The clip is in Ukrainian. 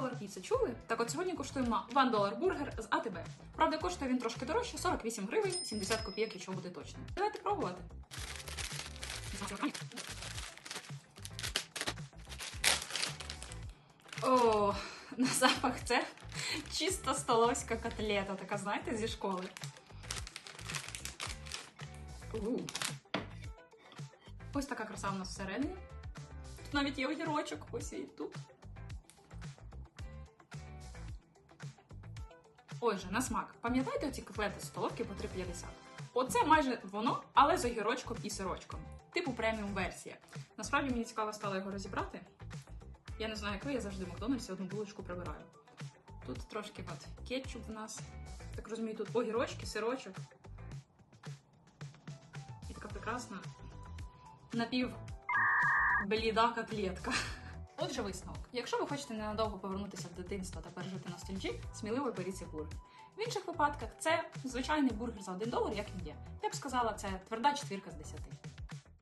долар піца. Чули? Так от сьогодні коштуємо 1 долар бургер з АТБ. Правда, коштує він трошки дорожче 48 гривень, 70 копійок, якщо бути точним. Давайте пробувати. О, на запах це чисто столовська котлета, така, знаєте, зі школи. У. Ось така краса у нас всередині. Тут навіть є огірочок, ось і тут. Отже, на смак. Пам'ятаєте оці котлети з столовки по 3,50? Оце майже воно, але з огірочком і сирочком. Типу преміум версія. Насправді мені цікаво стало його розібрати. Я не знаю, як ви, я завжди в Макдональдсі одну булочку прибираю. Тут трошки от кетчуп в нас. Так розумію, тут огірочки, сирочок. І така прекрасна напів бліда котлетка. Отже, висновок. Якщо ви хочете ненадовго повернутися в дитинство та пережити ностальджі, сміливо беріть цей бургер. В інших випадках це звичайний бургер за 1 долар, як він є. Я б сказала, це тверда четвірка з 10.